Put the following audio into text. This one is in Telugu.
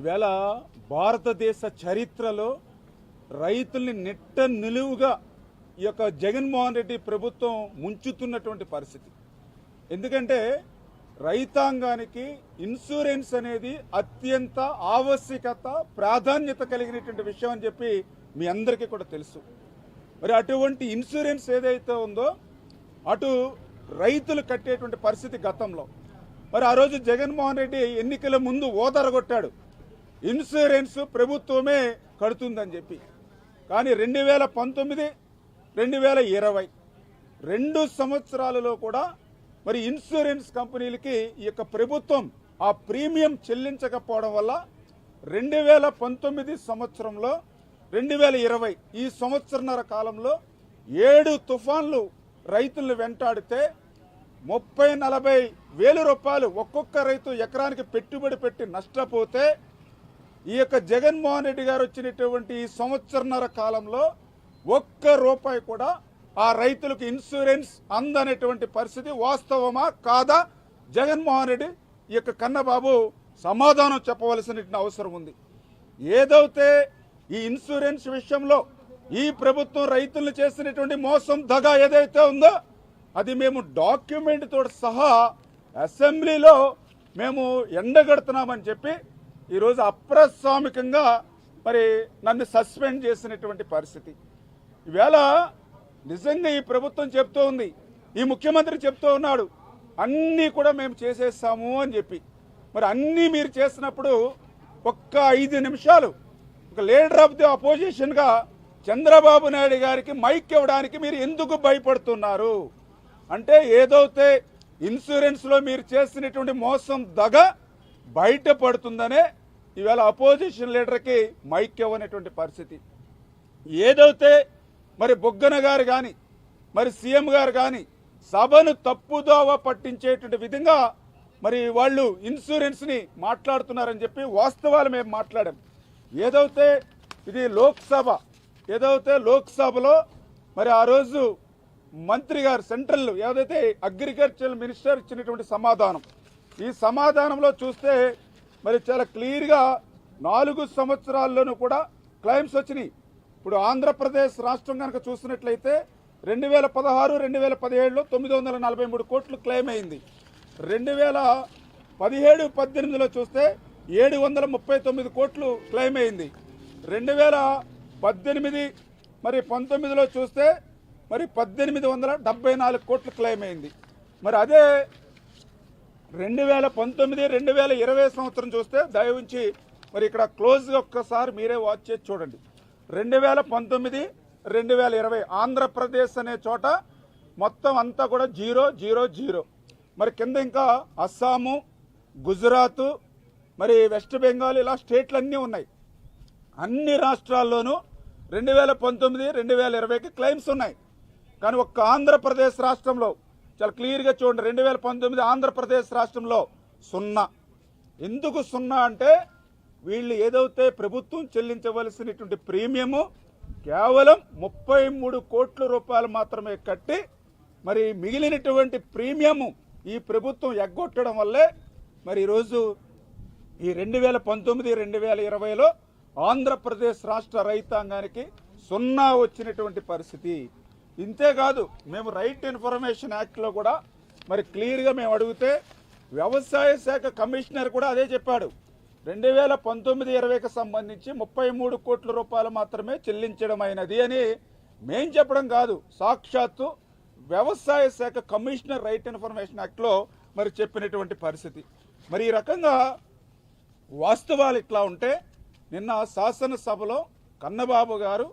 ఈవేళ భారతదేశ చరిత్రలో రైతుల్ని నిట్ట నిలువుగా ఈ యొక్క జగన్మోహన్ రెడ్డి ప్రభుత్వం ముంచుతున్నటువంటి పరిస్థితి. ఎందుకంటే రైతాంగానికి ఇన్సూరెన్స్ అనేది అత్యంత ఆవశ్యకత ప్రాధాన్యత కలిగినటువంటి విషయం అని చెప్పి మీ అందరికీ కూడా తెలుసు. మరి అటువంటి ఇన్సూరెన్స్ ఏదైతే ఉందో అటు రైతులు కట్టేటువంటి పరిస్థితి గతంలో. మరి ఆ రోజు జగన్మోహన్ రెడ్డి ఎన్నికల ముందు ఓదరగొట్టాడు. ఇన్సూరెన్స్ ప్రభుత్వమే కడుతుందని చెప్పి. కానీ రెండు వేల పంతొమ్మిది రెండు వేల ఇరవై రెండు సంవత్సరాలలో కూడా మరి ఇన్సూరెన్స్ కంపెనీలకి ఈ యొక్క ప్రభుత్వం ఆ ప్రీమియం చెల్లించకపోవడం వల్ల రెండు వేల పంతొమ్మిది సంవత్సరంలో రెండు వేల ఇరవై ఈ సంవత్సరన్నర కాలంలో ఏడు తుఫాన్లు రైతులను వెంటాడితే ముప్పై నలభై వేల రూపాయలు ఒక్కొక్క రైతు ఎకరానికి పెట్టుబడి పెట్టి నష్టపోతే ఈ యొక్క జగన్మోహన్ రెడ్డి గారు వచ్చినటువంటి ఈ సంవత్సరన్నర కాలంలో ఒక్క రూపాయి కూడా ఆ రైతులకు ఇన్సూరెన్స్ అందనేటువంటి పరిస్థితి వాస్తవమా కాదా? జగన్మోహన్ రెడ్డి ఈ యొక్క కన్నబాబు సమాధానం చెప్పవలసిన అవసరం ఉంది. ఏదైతే ఈ ఇన్సూరెన్స్ విషయంలో ఈ ప్రభుత్వం రైతులను చేసినటువంటి మోసం దగ ఏదైతే ఉందో అది మేము డాక్యుమెంట్తో సహా అసెంబ్లీలో మేము ఎండగడుతున్నామని చెప్పి ఈరోజు అప్రస్వామికంగా మరి నన్ను సస్పెండ్ చేసినటువంటి పరిస్థితి. ఈవేళ నిజంగా ఈ ప్రభుత్వం చెప్తూ ఉంది ఈ ముఖ్యమంత్రి చెప్తూ ఉన్నాడు అన్నీ కూడా మేము చేసేస్తాము అని చెప్పి. మరి అన్నీ మీరు చేసినప్పుడు ఒక్క ఐదు నిమిషాలు ఒక లీడర్ ఆఫ్ ది అపోజిషన్గా చంద్రబాబు నాయుడు గారికి మైక్ ఇవ్వడానికి మీరు ఎందుకు భయపడుతున్నారు? అంటే ఏదైతే ఇన్సూరెన్స్లో మీరు చేసినటువంటి మోసం దగ బయటపడుతుందనే ఈవేళ అపోజిషన్ లీడర్కి మైక్ ఇవ్వనటువంటి పరిస్థితి. ఏదైతే మరి బొగ్గన గారు కానీ మరి సీఎం గారు కానీ సభను తప్పుదోవ పట్టించేటువంటి విధంగా మరి వాళ్ళు ఇన్సూరెన్స్ని మాట్లాడుతున్నారని చెప్పి వాస్తవాలు మేము మాట్లాడాం. ఏదైతే ఇది లోక్సభ ఏదైతే లోక్సభలో మరి ఆ రోజు మంత్రి గారు సెంట్రల్ ఏదైతే అగ్రికల్చర్ మినిస్టర్ ఇచ్చినటువంటి సమాధానం. ఈ సమాధానంలో చూస్తే మరి చాలా క్లియర్గా నాలుగు సంవత్సరాల్లోనూ కూడా క్లైమ్స్ వచ్చినాయి. ఇప్పుడు ఆంధ్రప్రదేశ్ రాష్ట్రం కనుక చూసినట్లయితే రెండు వేల పదహారు రెండు వేల పదిహేడులో తొమ్మిది వందల నలభై మూడు కోట్లు క్లెయిమ్ అయింది. రెండు వేల పదిహేడు పద్దెనిమిదిలో చూస్తే ఏడు వందల ముప్పై తొమ్మిది కోట్లు క్లెయిమ్ అయింది. రెండు వేల పద్దెనిమిది మరి పంతొమ్మిదిలో చూస్తే మరి పద్దెనిమిది వందల డెబ్బై నాలుగు కోట్లు క్లెయిమ్ అయింది. మరి అదే రెండు వేల పంతొమ్మిది రెండు వేల ఇరవై సంవత్సరం చూస్తే దయవుంచి మరి ఇక్కడ క్లోజ్గా ఒక్కసారి మీరే వాచ్ చేసి చూడండి. రెండు వేల పంతొమ్మిది రెండు వేల ఇరవై ఆంధ్రప్రదేశ్ అనే చోట మొత్తం అంతా కూడా జీరో జీరో జీరో. మరి కింద ఇంకా అస్సాము గుజరాత్ మరి వెస్ట్ బెంగాల్ ఇలా స్టేట్లు అన్నీ ఉన్నాయి. అన్ని రాష్ట్రాల్లోనూ రెండు వేల పంతొమ్మిది రెండు వేల ఇరవైకి క్లెయిమ్స్ ఉన్నాయి. కానీ ఒక్క ఆంధ్రప్రదేశ్ రాష్ట్రంలో చాలా క్లియర్గా చూడండి. రెండు వేల పంతొమ్మిది ఆంధ్రప్రదేశ్ రాష్ట్రంలో సున్నా. ఎందుకు సున్నా అంటే వీళ్ళు ఏదైతే ప్రభుత్వం చెల్లించవలసినటువంటి ప్రీమియము కేవలం ముప్పై మూడు కోట్ల రూపాయలు మాత్రమే కట్టి మరి మిగిలినటువంటి ప్రీమియము ఈ ప్రభుత్వం ఎగ్గొట్టడం వల్లే మరి ఈరోజు ఈ రెండు వేల పంతొమ్మిది రెండు వేల ఇరవైలో ఆంధ్రప్రదేశ్ రాష్ట్ర రైతాంగానికి సున్నా వచ్చినటువంటి పరిస్థితి. ఇంతేకాదు మేము రైట్ ఇన్ఫర్మేషన్ యాక్ట్లో కూడా మరి క్లియర్గా మేము అడిగితే వ్యవసాయ శాఖ కమిషనర్ కూడా అదే చెప్పాడు. రెండు వేల పంతొమ్మిది ఇరవైకి సంబంధించి ముప్పై మూడు కోట్ల రూపాయలు మాత్రమే చెల్లించడం అయినది అని మేం చెప్పడం కాదు. సాక్షాత్తు వ్యవసాయ శాఖ కమిషనర్ రైట్ ఇన్ఫర్మేషన్ యాక్ట్లో మరి చెప్పినటువంటి పరిస్థితి. మరి ఈ రకంగా వాస్తవాలు ఇట్లా ఉంటే నిన్న శాసనసభలో కన్నబాబు గారు